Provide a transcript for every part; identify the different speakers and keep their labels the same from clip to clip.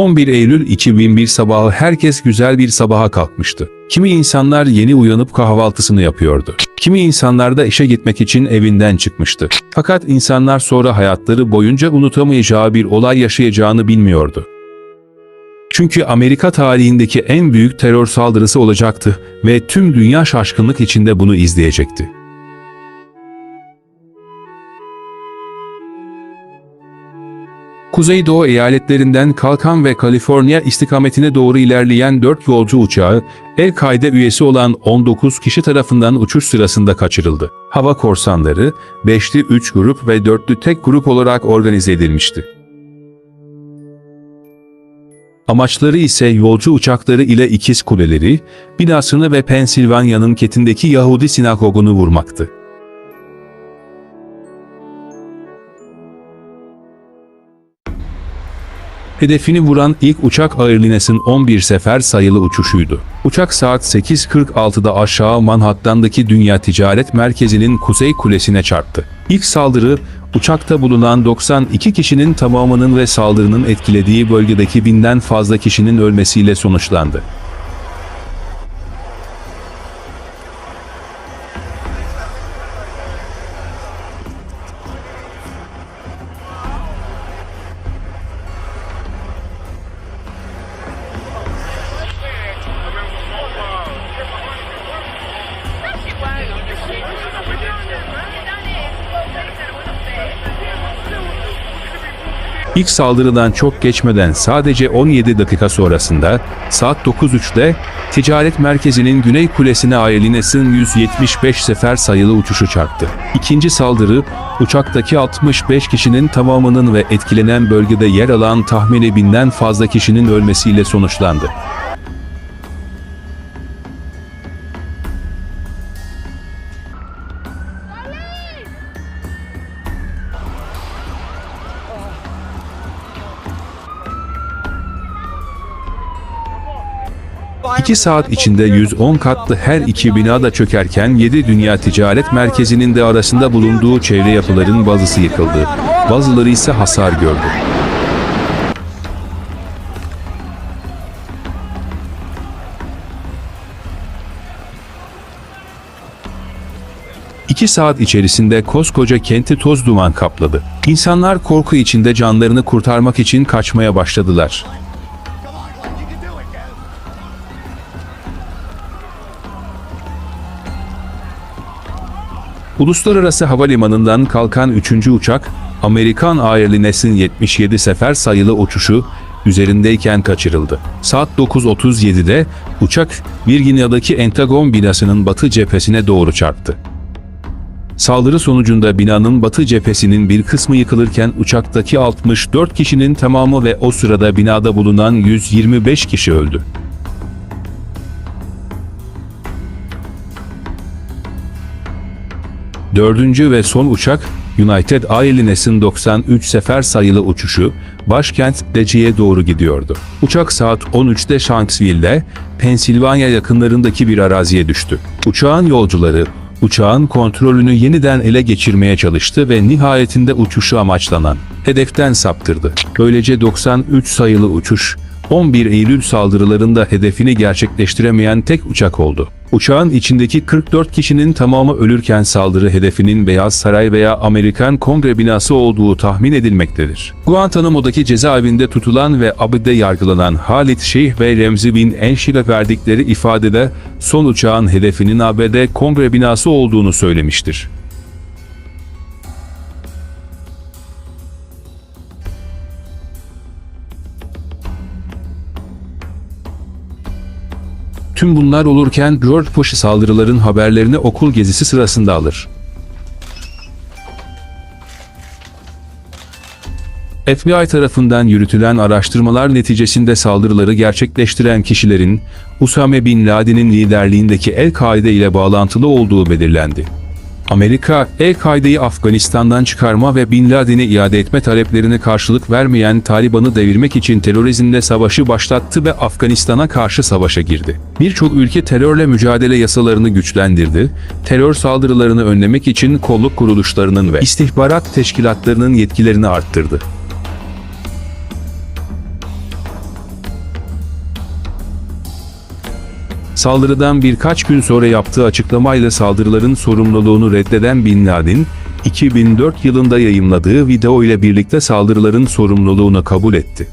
Speaker 1: 11 Eylül 2001 sabahı herkes güzel bir sabaha kalkmıştı. Kimi insanlar yeni uyanıp kahvaltısını yapıyordu. Kimi insanlar da işe gitmek için evinden çıkmıştı. Fakat insanlar sonra hayatları boyunca unutamayacağı bir olay yaşayacağını bilmiyordu. Çünkü Amerika tarihindeki en büyük terör saldırısı olacaktı ve tüm dünya şaşkınlık içinde bunu izleyecekti. Kuzeydoğu eyaletlerinden kalkan ve Kaliforniya istikametine doğru ilerleyen 4 yolcu uçağı, El-Kaide üyesi olan 19 kişi tarafından uçuş sırasında kaçırıldı. Hava korsanları, 5'li 3 grup ve 4'lü tek grup olarak organize edilmişti. Amaçları ise yolcu uçakları ile ikiz kuleleri, binasını ve Pensilvanya'nın ketindeki Yahudi sinagogunu vurmaktı. Hedefini vuran ilk uçak Airlines'in 11 sefer sayılı uçuşuydu. Uçak saat 8.46'da aşağı Manhattan'daki Dünya Ticaret Merkezi'nin kuzey kulesine çarptı. İlk saldırı, uçakta bulunan 92 kişinin tamamının ve saldırının etkilediği bölgedeki binden fazla kişinin ölmesiyle sonuçlandı. İlk saldırıdan çok geçmeden sadece 17 dakika sonrasında saat 9.03'te ticaret merkezinin güney kulesine Airlines'in 175 sefer sayılı uçuşu çarptı. İkinci saldırı uçaktaki 65 kişinin tamamının ve etkilenen bölgede yer alan tahmini binden fazla kişinin ölmesiyle sonuçlandı. İki saat içinde 110 katlı her iki bina da çökerken 7 Dünya Ticaret Merkezi'nin de arasında bulunduğu çevre yapıların bazısı yıkıldı. Bazıları ise hasar gördü. İki saat içerisinde koskoca kenti toz duman kapladı. İnsanlar korku içinde canlarını kurtarmak için kaçmaya başladılar. Uluslararası Havalimanı'ndan kalkan 3. uçak, Amerikan Airlines'in 77 sefer sayılı uçuşu üzerindeyken kaçırıldı. Saat 9.37'de uçak Virginia'daki Entagon binasının batı cephesine doğru çarptı. Saldırı sonucunda binanın batı cephesinin bir kısmı yıkılırken uçaktaki 64 kişinin tamamı ve o sırada binada bulunan 125 kişi öldü. Dördüncü ve son uçak, United Airlines'in 93 sefer sayılı uçuşu, başkent Deci'ye doğru gidiyordu. Uçak saat 13'te Shanksville'de, Pensilvanya yakınlarındaki bir araziye düştü. Uçağın yolcuları, uçağın kontrolünü yeniden ele geçirmeye çalıştı ve nihayetinde uçuşu amaçlanan hedeften saptırdı. Böylece 93 sayılı uçuş, 11 Eylül saldırılarında hedefini gerçekleştiremeyen tek uçak oldu. Uçağın içindeki 44 kişinin tamamı ölürken saldırı hedefinin Beyaz Saray veya Amerikan Kongre binası olduğu tahmin edilmektedir. Guantanamo'daki cezaevinde tutulan ve Abi'de yargılanan Halit Şeyh ve Remzi Bin Enşil'e verdikleri ifadede son uçağın hedefinin ABD Kongre binası olduğunu söylemiştir. Tüm bunlar olurken George Bush saldırıların haberlerini okul gezisi sırasında alır. FBI tarafından yürütülen araştırmalar neticesinde saldırıları gerçekleştiren kişilerin Usame Bin Laden'in liderliğindeki El-Kaide ile bağlantılı olduğu belirlendi. Amerika, El-Kaide'yi Afganistan'dan çıkarma ve Bin Laden'i iade etme taleplerine karşılık vermeyen Taliban'ı devirmek için terörizmle savaşı başlattı ve Afganistan'a karşı savaşa girdi. Birçok ülke terörle mücadele yasalarını güçlendirdi, terör saldırılarını önlemek için kolluk kuruluşlarının ve istihbarat teşkilatlarının yetkilerini arttırdı. Saldırıdan birkaç gün sonra yaptığı açıklamayla saldırıların sorumluluğunu reddeden Bin Laden, 2004 yılında yayımladığı video ile birlikte saldırıların sorumluluğunu kabul etti.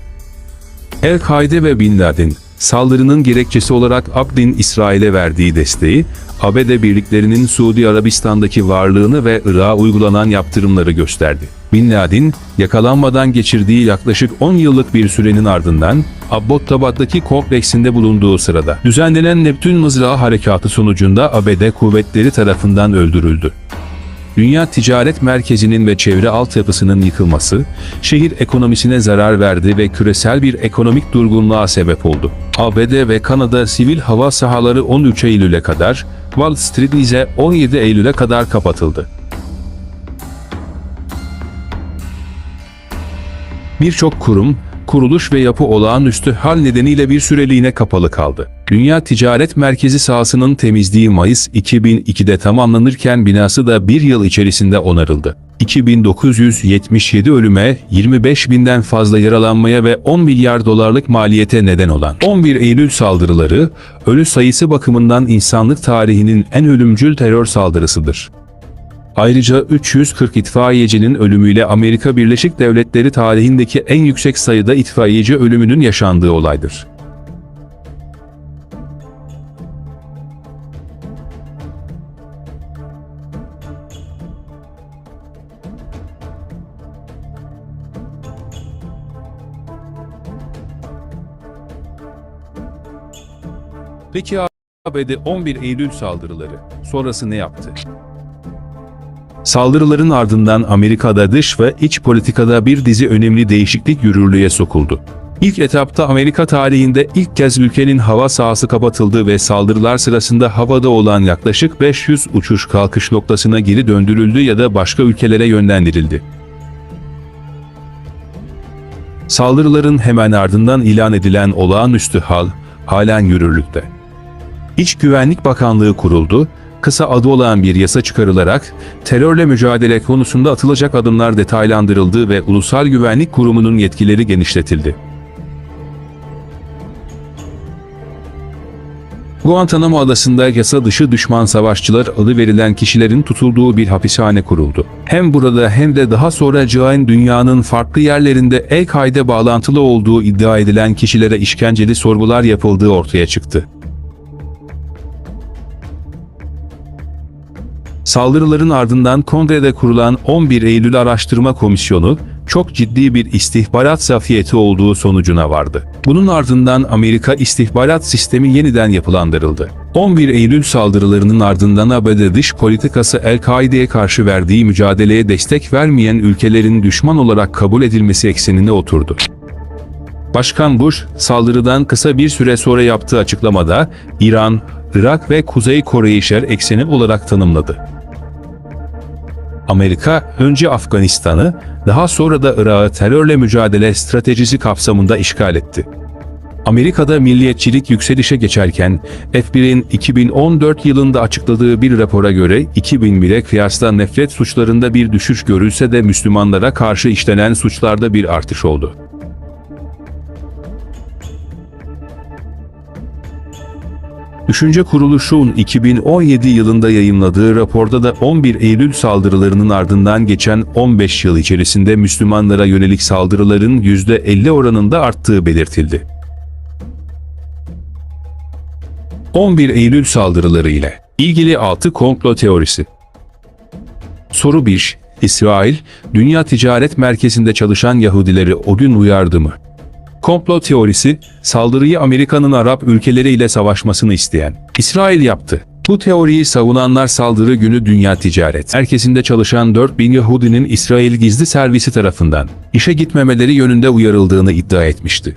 Speaker 1: El-Kaide ve Bin Laden, saldırının gerekçesi olarak Abdin İsrail'e verdiği desteği, ABD birliklerinin Suudi Arabistan'daki varlığını ve Irak'a uygulanan yaptırımları gösterdi. Bin Laden, yakalanmadan geçirdiği yaklaşık 10 yıllık bir sürenin ardından, Abbottabad'daki kompleksinde bulunduğu sırada düzenlenen Neptün Mızrağı Harekatı sonucunda ABD kuvvetleri tarafından öldürüldü. Dünya Ticaret Merkezi'nin ve çevre altyapısının yıkılması, şehir ekonomisine zarar verdi ve küresel bir ekonomik durgunluğa sebep oldu. ABD ve Kanada sivil hava sahaları 13 Eylül'e kadar, Wall Street ise 17 Eylül'e kadar kapatıldı. Birçok kurum, kuruluş ve yapı olağanüstü hal nedeniyle bir süreliğine kapalı kaldı. Dünya Ticaret Merkezi sahasının temizliği Mayıs 2002'de tamamlanırken binası da bir yıl içerisinde onarıldı. 2977 ölüme, 25 binden fazla yaralanmaya ve 10 milyar dolarlık maliyete neden olan 11 Eylül saldırıları, ölü sayısı bakımından insanlık tarihinin en ölümcül terör saldırısıdır. Ayrıca 340 itfaiyecinin ölümüyle Amerika Birleşik Devletleri tarihindeki en yüksek sayıda itfaiyeci ölümünün yaşandığı olaydır. Peki ABD 11 Eylül saldırıları sonrası ne yaptı? Saldırıların ardından Amerika'da dış ve iç politikada bir dizi önemli değişiklik yürürlüğe sokuldu. İlk etapta Amerika tarihinde ilk kez ülkenin hava sahası kapatıldı ve saldırılar sırasında havada olan yaklaşık 500 uçuş kalkış noktasına geri döndürüldü ya da başka ülkelere yönlendirildi. Saldırıların hemen ardından ilan edilen olağanüstü hal halen yürürlükte. İç Güvenlik Bakanlığı kuruldu, kısa adı olan bir yasa çıkarılarak terörle mücadele konusunda atılacak adımlar detaylandırıldı ve Ulusal Güvenlik Kurumu'nun yetkileri genişletildi. Guantanamo adasında yasa dışı düşman savaşçılar adı verilen kişilerin tutulduğu bir hapishane kuruldu. Hem burada hem de daha sonra Cain dünyanın farklı yerlerinde El-Kaide bağlantılı olduğu iddia edilen kişilere işkenceli sorgular yapıldığı ortaya çıktı. Saldırıların ardından kongrede kurulan 11 Eylül Araştırma Komisyonu, çok ciddi bir istihbarat zafiyeti olduğu sonucuna vardı. Bunun ardından Amerika istihbarat sistemi yeniden yapılandırıldı. 11 Eylül saldırılarının ardından ABD dış politikası El-Kaide'ye karşı verdiği mücadeleye destek vermeyen ülkelerin düşman olarak kabul edilmesi eksenine oturdu. Başkan Bush, saldırıdan kısa bir süre sonra yaptığı açıklamada, İran, Irak ve Kuzey Kore'yi şer ekseni olarak tanımladı. Amerika önce Afganistan'ı, daha sonra da Irak'ı terörle mücadele stratejisi kapsamında işgal etti. Amerika'da milliyetçilik yükselişe geçerken, F1'in 2014 yılında açıkladığı bir rapora göre 2001'e kıyasla nefret suçlarında bir düşüş görülse de Müslümanlara karşı işlenen suçlarda bir artış oldu. Düşünce Kuruluşu'nun 2017 yılında yayımladığı raporda da 11 Eylül saldırılarının ardından geçen 15 yıl içerisinde Müslümanlara yönelik saldırıların %50 oranında arttığı belirtildi. 11 Eylül saldırıları ile ilgili 6 komplo teorisi. Soru 1. İsrail, Dünya Ticaret Merkezi'nde çalışan Yahudileri o gün uyardı mı? Komplo teorisi, saldırıyı Amerika'nın Arap ülkeleriyle savaşmasını isteyen İsrail yaptı. Bu teoriyi savunanlar saldırı günü Dünya Ticaret Merkezi'nde çalışan 4000 Yahudinin İsrail gizli servisi tarafından işe gitmemeleri yönünde uyarıldığını iddia etmişti.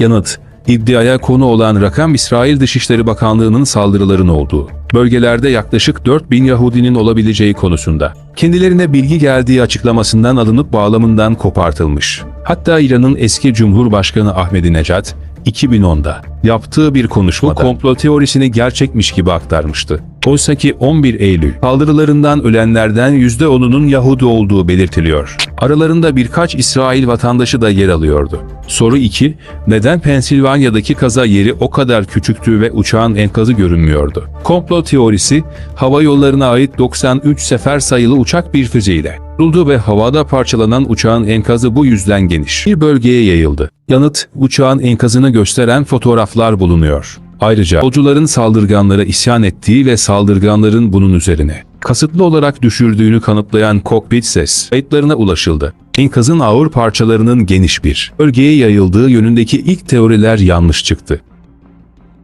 Speaker 1: Yanıt, iddiaya konu olan rakam İsrail Dışişleri Bakanlığı'nın saldırıların olduğu, bölgelerde yaklaşık 4000 Yahudinin olabileceği konusunda, kendilerine bilgi geldiği açıklamasından alınıp bağlamından kopartılmış. Hatta İran'ın eski Cumhurbaşkanı Ahmadinejad, 2010'da yaptığı bir konuşmada komplo teorisini gerçekmiş gibi aktarmıştı. Oysaki 11 Eylül saldırılarından ölenlerden %10'unun Yahudi olduğu belirtiliyor. Aralarında birkaç İsrail vatandaşı da yer alıyordu. Soru 2. Neden Pensilvanya'daki kaza yeri o kadar küçüktü ve uçağın enkazı görünmüyordu? Komplo teorisi, hava yollarına ait 93 sefer sayılı uçak bir füzeyle vuruldu ve havada parçalanan uçağın enkazı bu yüzden geniş bir bölgeye yayıldı. Yanıt, uçağın enkazını gösteren fotoğraflar bulunuyor. Ayrıca yolcuların saldırganlara isyan ettiği ve saldırganların bunun üzerine kasıtlı olarak düşürdüğünü kanıtlayan kokpit ses kayıtlarına ulaşıldı. Enkazın ağır parçalarının geniş bir bölgeye yayıldığı yönündeki ilk teoriler yanlış çıktı.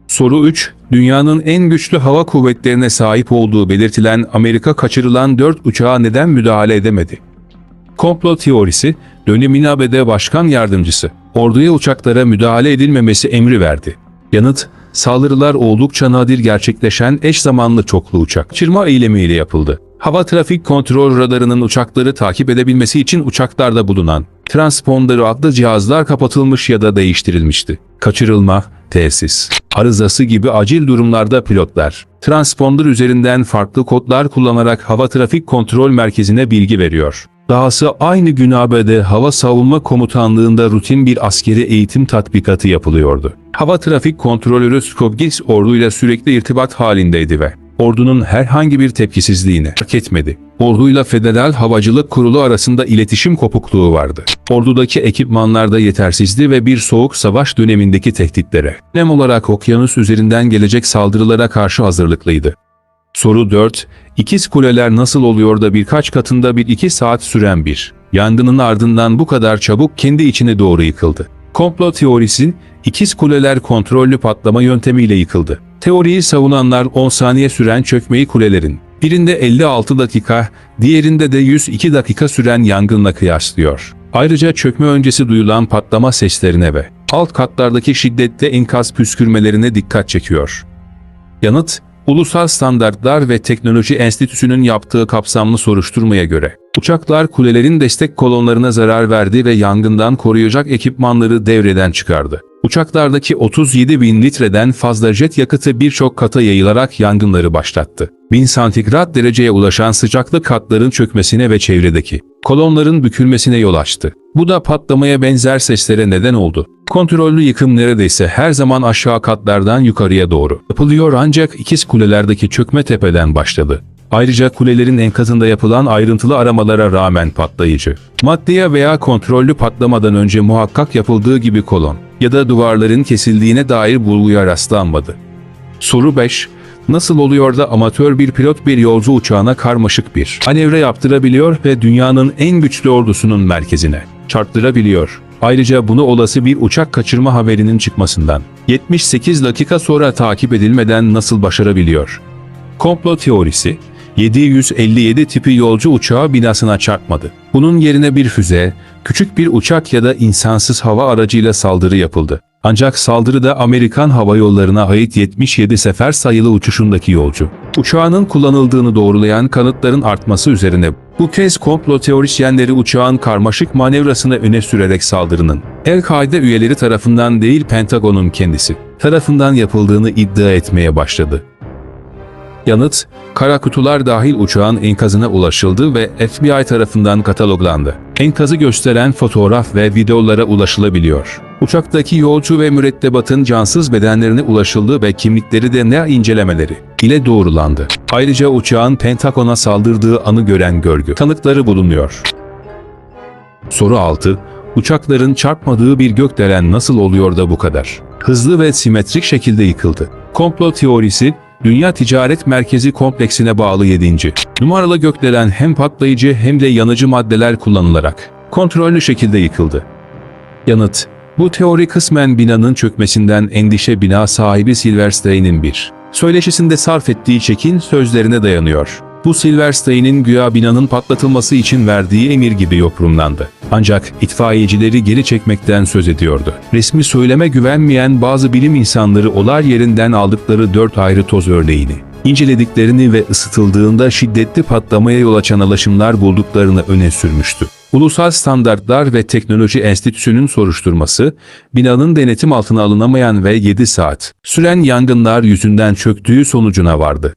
Speaker 1: Soru 3. Dünyanın en güçlü hava kuvvetlerine sahip olduğu belirtilen Amerika kaçırılan 4 uçağa neden müdahale edemedi? Komplo teorisi, dönemin ABD Başkan Yardımcısı, orduya uçaklara müdahale edilmemesi emri verdi. Yanıt, saldırılar oldukça nadir gerçekleşen eş zamanlı çoklu uçak çırma eylemiyle yapıldı. Hava trafik kontrol radarının uçakları takip edebilmesi için uçaklarda bulunan transponder adlı cihazlar kapatılmış ya da değiştirilmişti. Kaçırılma, tesis, arızası gibi acil durumlarda pilotlar, transponder üzerinden farklı kodlar kullanarak hava trafik kontrol merkezine bilgi veriyor. Dahası aynı gün ABD Hava Savunma Komutanlığı'nda rutin bir askeri eğitim tatbikatı yapılıyordu. Hava trafik kontrolörü Skobgis orduyla sürekli irtibat halindeydi ve ordunun herhangi bir tepkisizliğini hak etmedi. Orduyla Federal Havacılık Kurulu arasında iletişim kopukluğu vardı. Ordudaki ekipmanlar da yetersizdi ve bir soğuk savaş dönemindeki tehditlere, nem olarak okyanus üzerinden gelecek saldırılara karşı hazırlıklıydı. Soru 4. İkiz kuleler nasıl oluyor da birkaç katında bir iki saat süren bir yangının ardından bu kadar çabuk kendi içine doğru yıkıldı? Komplo teorisi, ikiz kuleler kontrollü patlama yöntemiyle yıkıldı. Teoriyi savunanlar 10 saniye süren çökmeyi kulelerin, birinde 56 dakika, diğerinde de 102 dakika süren yangınla kıyaslıyor. Ayrıca çökme öncesi duyulan patlama seslerine ve alt katlardaki şiddetli enkaz püskürmelerine dikkat çekiyor. Yanıt, Ulusal Standartlar ve Teknoloji Enstitüsü'nün yaptığı kapsamlı soruşturmaya göre, uçaklar kulelerin destek kolonlarına zarar verdi ve yangından koruyacak ekipmanları devreden çıkardı. Uçaklardaki 37 bin litreden fazla jet yakıtı birçok kata yayılarak yangınları başlattı. 1000 santigrat dereceye ulaşan sıcaklık katların çökmesine ve çevredeki kolonların bükülmesine yol açtı. Bu da patlamaya benzer seslere neden oldu. Kontrollü yıkım neredeyse her zaman aşağı katlardan yukarıya doğru yapılıyor ancak ikiz kulelerdeki çökme tepeden başladı. Ayrıca kulelerin enkazında yapılan ayrıntılı aramalara rağmen patlayıcı, maddeye veya kontrollü patlamadan önce muhakkak yapıldığı gibi kolon ya da duvarların kesildiğine dair bulguya rastlanmadı. Soru 5. Nasıl oluyor da amatör bir pilot bir yolcu uçağına karmaşık bir manevra yaptırabiliyor ve dünyanın en güçlü ordusunun merkezine çarptırabiliyor? Ayrıca bunu olası bir uçak kaçırma haberinin çıkmasından 78 dakika sonra takip edilmeden nasıl başarabiliyor? Komplo teorisi, 757 tipi yolcu uçağı binasına çarpmadı. Bunun yerine bir füze, küçük bir uçak ya da insansız hava aracıyla saldırı yapıldı. Ancak saldırıda Amerikan Hava Yolları'na ait 77 sefer sayılı uçuşundaki yolcu. Uçağının kullanıldığını doğrulayan kanıtların artması üzerine bu kez komplo teorisyenleri uçağın karmaşık manevrasını öne sürerek saldırının El-Kaide üyeleri tarafından değil Pentagon'un kendisi tarafından yapıldığını iddia etmeye başladı. Yanıt, kara kutular dahil uçağın enkazına ulaşıldı ve FBI tarafından kataloglandı. Enkazı gösteren fotoğraf ve videolara ulaşılabiliyor. Uçaktaki yolcu ve mürettebatın cansız bedenlerine ulaşıldı ve kimlikleri de ne incelemeleri ile doğrulandı. Ayrıca uçağın Pentagon'a saldırdığı anı gören görgü tanıkları bulunuyor. Soru 6. Uçakların çarpmadığı bir gökdelen nasıl oluyor da bu kadar? Hızlı ve simetrik şekilde yıkıldı. Komplo teorisi, Dünya Ticaret Merkezi kompleksine bağlı 7. numaralı gökdelen hem patlayıcı hem de yanıcı maddeler kullanılarak kontrollü şekilde yıkıldı. Yanıt, bu teori kısmen binanın çökmesinden endişe bina sahibi Silverstein'in bir söyleşisinde sarf ettiği çekin sözlerine dayanıyor. Bu Silverstein'in güya binanın patlatılması için verdiği emir gibi yorumlandı. Ancak itfaiyecileri geri çekmekten söz ediyordu. Resmi söyleme güvenmeyen bazı bilim insanları olay yerinden aldıkları dört ayrı toz örneğini incelediklerini ve ısıtıldığında şiddetli patlamaya yol açan alaşımlar bulduklarını öne sürmüştü. Ulusal Standartlar ve Teknoloji Enstitüsü'nün soruşturması, binanın denetim altına alınamayan ve 7 saat süren yangınlar yüzünden çöktüğü sonucuna vardı.